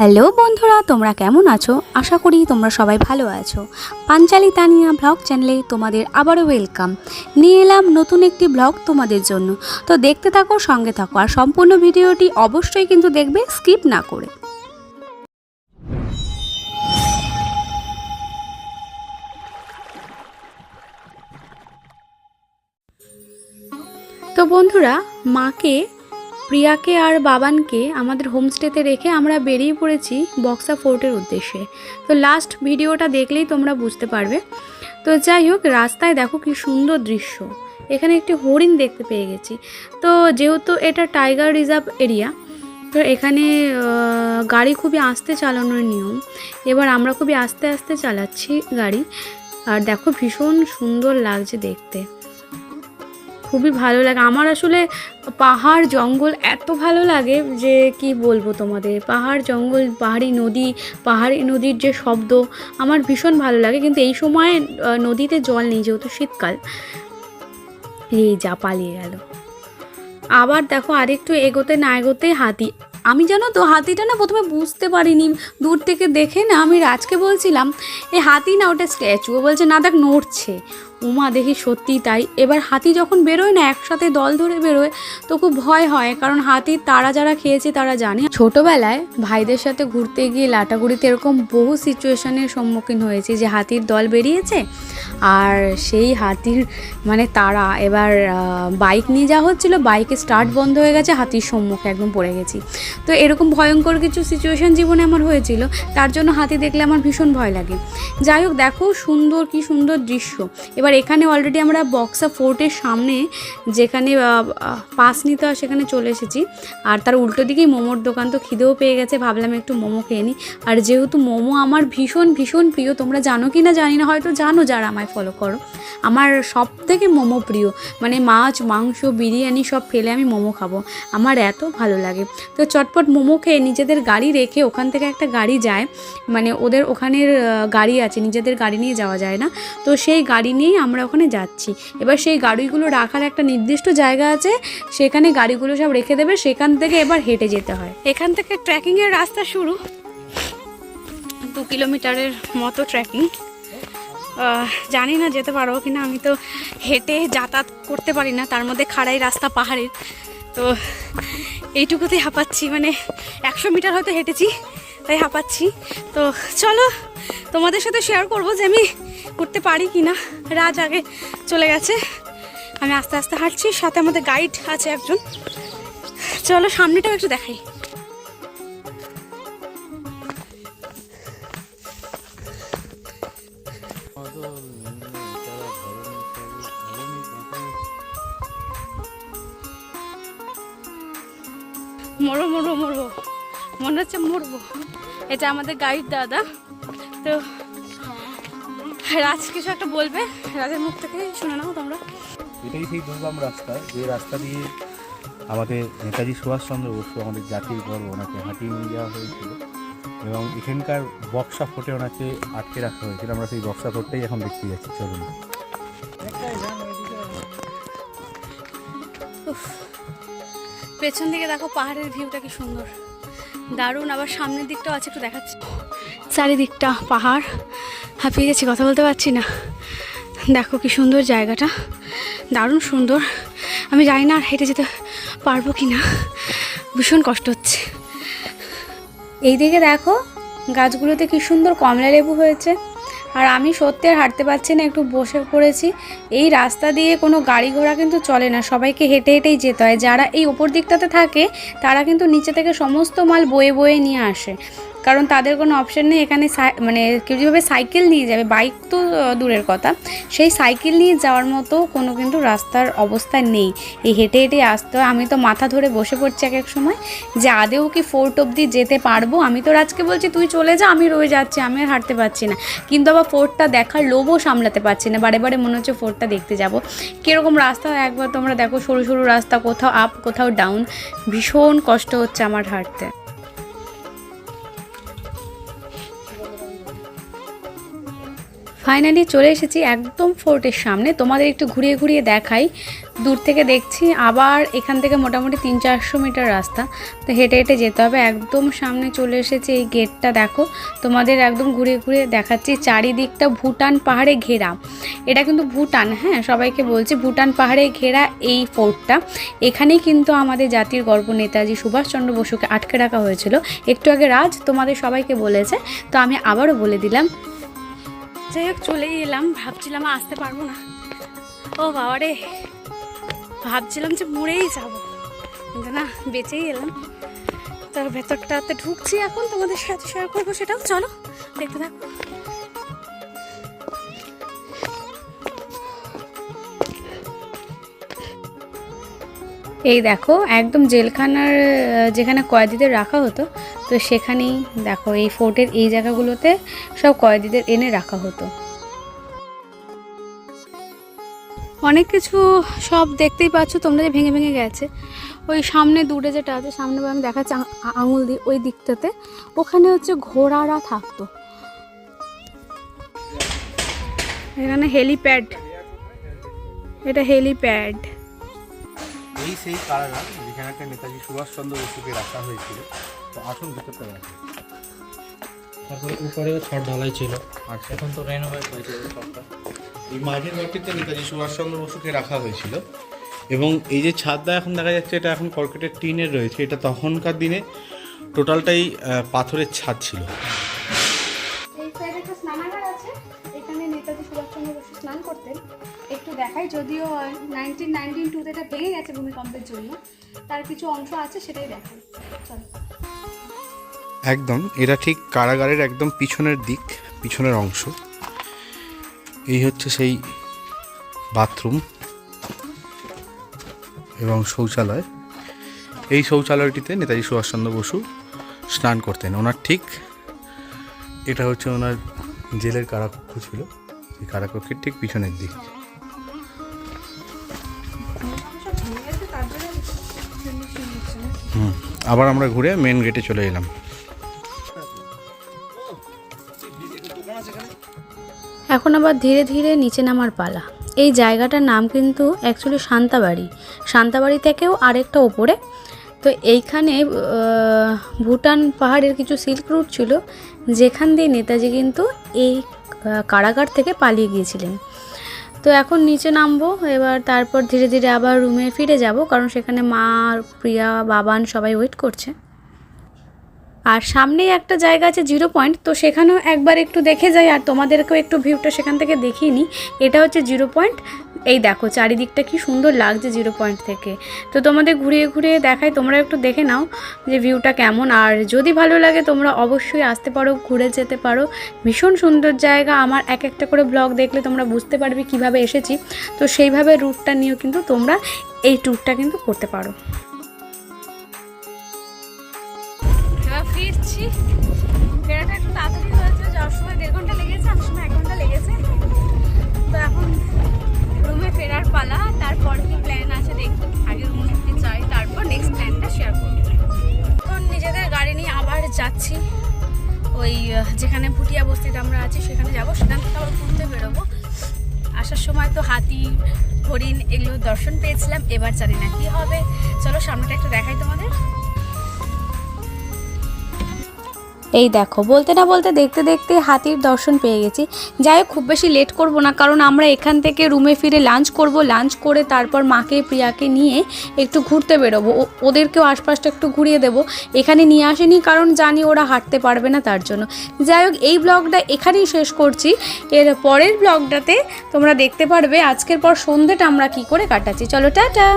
Hello বন্ধুরা, তোমরা কেমন আছো? আশা করি তোমরা সবাই ভালো আছো। পাঞ্চালি তানিয়া ব্লগ চ্যানেলে তোমাদের আবারও ওয়েলকাম। নিয়ে এলাম নতুন একটি ব্লগ তোমাদের জন্য। তো দেখতে থাকো, সঙ্গে থাকো, আর সম্পূর্ণ ভিডিওটি অবশ্যই কিন্তু দেখবে, স্কিপ না করে। তো বন্ধুরা, মাকে প্রিয়াকে আর বাবানকে আমাদের হোমস্টেতে রেখে আমরা বেরিয়ে পড়েছি বক্সা ফোর্টের উদ্দেশ্যে। তো লাস্ট ভিডিওটা দেখলেই তোমরা বুঝতে পারবে। তো যাই হোক, রাস্তায় দেখো কি সুন্দর দৃশ্য। এখানে একটি হরিণ দেখতে পেয়ে গেছি। তো যেহেতু এটা টাইগার রিজার্ভ এরিয়া তো এখানে গাড়ি খুবই আস্তে চালানোর নিয়ম। এবার আমরা খুবই আস্তে আস্তে চালাচ্ছি গাড়ি। আর দেখো ভীষণ সুন্দর লাগছে দেখতে। খুবই ভালো লাগে। আমার আসলে পাহাড়, জঙ্গল এত ভালো লাগে যে কি বলব তোমাদের? পাহাড়, জঙ্গল, পাহাড়ি নদী, পাহাড়ি নদীর যে শব্দ, আমার ভীষণ ভালো লাগে। কিন্তু এই সময় নদীতে জল নেই যেহেতু শীতকাল। এই যা পালিয়ে গেল। আবার দেখো আরেকটু এগোতে না এগোতে হাতি। আমি জানো তো, হাতিটা না প্রথমে বুঝতে পারিনি। দূর থেকে দেখে না আমি রাজকে বলছিলাম এই হাতি না, ওটা স্ট্যাচু। ও বলছে, না দেখ, নড়ছে। উমা দেখি সত্যি তাই। এবার হাতি যখন বেরোয় না, একসাথে দল ধরে বেরোয়, তো খুব ভয় হয়, কারণ হাতির তারা যারা খেয়েছে তারা জানে। ছোটবেলায় ভাইদের সাথে ঘুরতে গিয়ে লাটাগুড়িতে এরকম বহু সিচুয়েশনের সম্মুখীন হয়েছি যে হাতির দল বেরিয়েছে আর সেই হাতির মানে তারা। এবার বাইক নিয়ে যাওয়া হচ্ছিল, বাইকে স্টার্ট বন্ধ হয়ে গেছে, হাতির সম্মুখে একদম পড়ে গেছি। তো এরকম ভয়ঙ্কর কিছু সিচুয়েশন জীবনে আমার হয়েছিল, তার জন্য হাতি দেখলে আমার ভীষণ ভয় লাগে। যাই হোক, দেখো সুন্দর, কি সুন্দর দৃশ্য। এবার এখানে অলরেডি আমরা বক্সা ফোর্টের সামনে যেখানে পাস নিতে হয় সেখানে চলে এসেছি। আর তার উল্টো দিকেই মোমোর দোকান তো খিদেও পেয়ে গেছে, ভাবলাম একটু মোমো খেয়ে নিই। আর যেহেতু মোমো আমার ভীষণ ভীষণ প্রিয়, তোমরা জানো কি না জানি না, হয়তো জানো যারা আমায় ফলো করো। আমার সব থেকে মোমো প্রিয় মানে মাছ, মাংস, বিরিয়ানি সব ফেলে আমি মোমো খাব। আমার এত ভালো লাগে। তো চটপট মোমো খেয়ে নিজেদের গাড়ি রেখে ওখান থেকে একটা গাড়ি যায়। মানে ওদের ওখানের গাড়ি আছে, নিজেদের গাড়ি নিয়ে যাওয়া যায় না। তো সেই গাড়ি নিয়েই আমরা ওখানে যাচ্ছি। এবার সেই গাড়িগুলো রাখার একটা নির্দিষ্ট জায়গা আছে, সেখানে গাড়িগুলো সব রেখে দেবে, সেখান থেকে এবার হেঁটে যেতে হয়। এখান থেকে ট্রেকিংয়ের রাস্তা শুরু। দু কিলোমিটারের মতো ট্রেকিং জানি না যেতে পারব কিনা, আমি তো হেঁটে যাতায়াত করতে পারি না, তার মধ্যে খাড়াই রাস্তা পাহাড়ের। তো এইটুকুতেই হাঁপাচ্ছি মানে একশো মিটার হয়তো হেঁটেছি, তাই হাঁপাচ্ছি। তো চলো তোমাদের সাথে শেয়ার করব যে আমি করতে পারি কি না? রাজ আগে চলে গেছে। আমি আস্তে আস্তে হাঁটছি, সাথে আমাদের গাইড আছে একজন। চলো সামনেটাও একটু দেখাই। মরবো মরবো মরবো মনে হচ্ছে মরবো। এটা আমাদের গাইড দাদা। তো রাজ কিছু একটা বলবে? রাজের মুখ থেকে শুনে নাও তোমরা। এটাই সেই দুর্গম রাস্তা যে রাস্তা দিয়ে আমাদের নেতাজি সুভাষচন্দ্র বসু আমাদের জাতির গর্ব ওনাকে হাঁটিয়ে নিয়ে যাওয়া হয়েছিল। এবং এখানকার বক্সা ফোটে ওনাকে আটকে রাখা হয়েছিল। আমরা সেই বক্সা ফোর্টটাই এখন দেখতে যাচ্ছি চলুন। পেছন দিকে দেখো পাহাড়ের ভিউটা কি সুন্দর। দারুণ আবার সামনের দিকটাও আছে একটু দেখাচ্ছি। চারিদিকটা পাহাড় হাঁপিয়ে গেছি, কথা বলতে পারছি না। দেখো কি সুন্দর জায়গাটা, দারুণ সুন্দর। আমি জানি না আর হেঁটে যেতে পারব কি না ভীষণ কষ্ট হচ্ছে। এই দিকে দেখো, গাছগুলোতে কি সুন্দর কমলা লেবু হয়েছে। আর আমি সত্যি আর হাঁটতে পারছি না, একটু বসে পড়েছি। এই রাস্তা দিয়ে কোনো গাড়ি ঘোড়া কিন্তু চলে না, সবাইকে হেঁটে হেঁটেই যেতে হয়। যারা এই ওপর দিকটাতে থাকে, তারা কিন্তু নিচে থেকে সমস্ত মাল বয়ে বয়ে নিয়ে আসে। কারণ তাদের কোনো অপশন নেই। এখানে মানে কেউ যেভাবে সাইকেল নিয়ে যাবে বাইক তো দূরের কথা, সেই সাইকেল নিয়ে যাওয়ার মতো কোনো কিন্তু রাস্তার অবস্থা নেই। এই হেঁটে হেঁটে আসতে হয়। আমি তো মাথা ধরে বসে পড়ছি এক এক সময় যে আদেও কি ফোর্ট অবধি যেতে পারব? আমি তো রাজকে বলছি, তুই চলে যা, আমি রয়ে যাচ্ছি, আমি আর হাঁটতে পারছি না। কিন্তু আবার ফোর্টটা দেখার লোভও সামলাতে পারছি না। বারে বারে মনে হচ্ছে ফোর্টটা দেখতে যাব। কীরকম রাস্তা? একবার তোমরা দেখো, সরু সরু রাস্তা, কোথাও আপ কোথাও ডাউন ভীষণ কষ্ট হচ্ছে আমার হাঁটতে। ফাইনালি চলে এসেছি একদম ফোর্টের সামনে। তোমাদের একটু ঘুরিয়ে ঘুরিয়ে দেখাই। দূর থেকে দেখছি আবার এখান থেকে মোটামুটি তিন চারশো মিটার রাস্তা। তো হেঁটে হেঁটে যেতে হবে। একদম সামনে চলে এসেছে এই গেটটা, দেখো। তোমাদের একদম ঘুরিয়ে ঘুরিয়ে দেখাচ্ছি চারিদিকটা ভুটান পাহাড়ে ঘেরা। এটা কিন্তু ভুটান হ্যাঁ? সবাইকে বলছি ভুটান পাহাড়ে ঘেরা এই ফোর্টটা। এখানেই কিন্তু আমাদের জাতির গর্ব, নেতাজি সুভাষচন্দ্র বসুকে আটকে রাখা হয়েছিল। একটু আগে রাজ তোমাদের সবাইকে বলেছে। তো আমি আবারও বলে দিলাম যাই হোক, চলেই এলাম। ভাবছিলাম আসতে পারব না। ও বাবা রে ভাবছিলাম যে মরেই যাব। কিন্তু না, বেঁচেই এলাম। তো ভেতরটাতে ঢুকছি এখন, তোমাদের সাথে শেয়ার করব সেটাও। চলো, দেখতে থাকো। এই দেখো, একদম জেলখানার যেখানে কয়েদিদের রাখা হতো তো সেখানেই দেখো এই ফোর্টের এই জায়গাগুলোতে সব কয়েদিদের এনে রাখা হতো। অনেক কিছু সব দেখতেই পাচ্ছ, তোমরা যে ভেঙে ভেঙে গেছে। ওই সামনে দূরে যেটা আছে, সামনে আমি দেখাচ্ছি আঙুল দিয়ে ওই দিকটাতে। ওখানে হচ্ছে ঘোড়ারা থাকতো। এখানে হেলিপ্যাড। এটা হেলিপ্যাড। এই সেই কারাগার যেখানে একটা নেতাজি সুভাষচন্দ্র বসুকে রাখা হয়েছিল। আসুন ভিতরটা তারপরে উপরেও ছট ঢালাই ছিল। আর এখন তো রেনোভেট হয়েছে সবটা। এই মাঝের ঘরটিতে নেতাজি সুভাষচন্দ্র বসুকে রাখা হয়েছিল। এবং এই যে ছাদটা এখন দেখা যাচ্ছে এটা এখন কর্কেটের টিনের রয়েছে। এটা তখনকার দিনে টোটালটাই পাথরের ছাদ ছিল। এই সাইডে একটা স্নানাগার আছে। এখানে নেতাজি সুভাষচন্দ্র বসু স্নান করতেন। একটু দেখাই যদিও নাইনটিন নাইনটিন টুতে এটা ভেঙে গেছে ভূমিকম্পের জন্য। তার কিছু অংশ আছে সেটাই দেখাই। চলো। একদম, এটা ঠিক কারাগারের একদম পিছনের দিক, পিছনের অংশ। এই হচ্ছে সেই বাথরুম এবং শৌচালয়। এই শৌচালয়টিতে নেতাজি সুভাষচন্দ্র বসু স্নান করতেন। ওনার ঠিক এটা হচ্ছে ওনার জেলের কারাকক্ষ ছিল। সেই কারাকক্ষের ঠিক পিছনের দিক। হুম, আবার আমরা ঘুরে মেন গেটে চলে এলাম। এখন আবার ধীরে ধীরে নিচে নামার পালা। এই জায়গাটার নাম কিন্তু অ্যাকচুয়ালি শান্তাবাড়ি। শান্তাবাড়ি থেকেও আরেকটা ওপরে। তো এইখানে ভুটান পাহাড়ের কিছু সিল্ক রুট ছিল, যেখান দিয়ে নেতাজি কিন্তু এই কারাগার থেকে পালিয়ে গিয়েছিলেন। তো এখন নিচে নামবো, এবার তারপর ধীরে ধীরে আবার রুমে ফিরে যাব, কারণ সেখানে মা, প্রিয়া, বাবান সবাই ওয়েট করছে। আর সামনেই একটা জায়গা আছে জিরো পয়েন্ট, তো সেখানেও একবার একটু দেখে যাই আর তোমাদেরকেও একটু ভিউটা সেখান থেকে দেখিয়ে নিই। এটা হচ্ছে জিরো পয়েন্ট। এই দেখো, চারিদিকটা কি সুন্দর লাগছে জিরো পয়েন্ট থেকে। তো তোমাদের ঘুরিয়ে ঘুরিয়ে দেখাই তোমরা একটু দেখে নাও যে ভিউটা কেমন। আর যদি ভালো লাগে, তোমরা অবশ্যই আসতে পারো, ঘুরে যেতে পারো। ভীষণ সুন্দর জায়গা। আমার এক একটা করে ব্লগ দেখলে তোমরা বুঝতে পারবে কীভাবে এসেছি। তো সেইভাবে রুটটা নিয়েও কিন্তু তোমরা এই ট্যুরটা কিন্তু করতে পারো। ফিরছি ফেরাটা একটু তাড়াতাড়ি হয়েছে, যাওয়ার সময় দেড় ঘণ্টা লেগেছে আসার সময় এক ঘণ্টা লেগেছে। তো এখন রুমে ফেরার পালা, তারপর কি প্ল্যান আছে দেখি। আগে রুমে ফিরতে চাই, তারপর নেক্সট প্ল্যানটা শেয়ার করব। এখন নিজেদের গাড়ি নিয়ে আবার যাচ্ছি। ওই যেখানে ভুটিয়া বস্তিতে আমরা আছি, সেখানে যাব, সেখান থেকে আবার ঘুরতে বেরোবো। আসার সময় তো হাতি, হরিণ, এগুলো দর্শন পেয়েছিলাম, এবার জানি না কি হবে। চলো সামনেটা একটু দেখাই তোমাদের। এই দেখো, বলতে না বলতে দেখতে দেখতে হাতির দর্শন পেয়ে গেছি। যাই হোক, খুব বেশি লেট করব না, কারণ আমরা এখান থেকে রুমে ফিরে লাঞ্চ করব। লাঞ্চ করে তারপর মাকে, প্রিয়াকে নিয়ে একটু ঘুরতে বেরোবো। ওদেরকেও আশপাশটা একটু ঘুরিয়ে দেবো। এখানে নিয়ে আসেনি, কারণ জানি ওরা হাঁটতে পারবে না তার জন্য। যাই হোক, এই ব্লগটা এখানেই শেষ করছি। এর পরের ব্লগটাতে তোমরা দেখতে পারবে আজকের পর সন্ধ্যেটা আমরা কি করে কাটাচ্ছি। চলো, টাটা!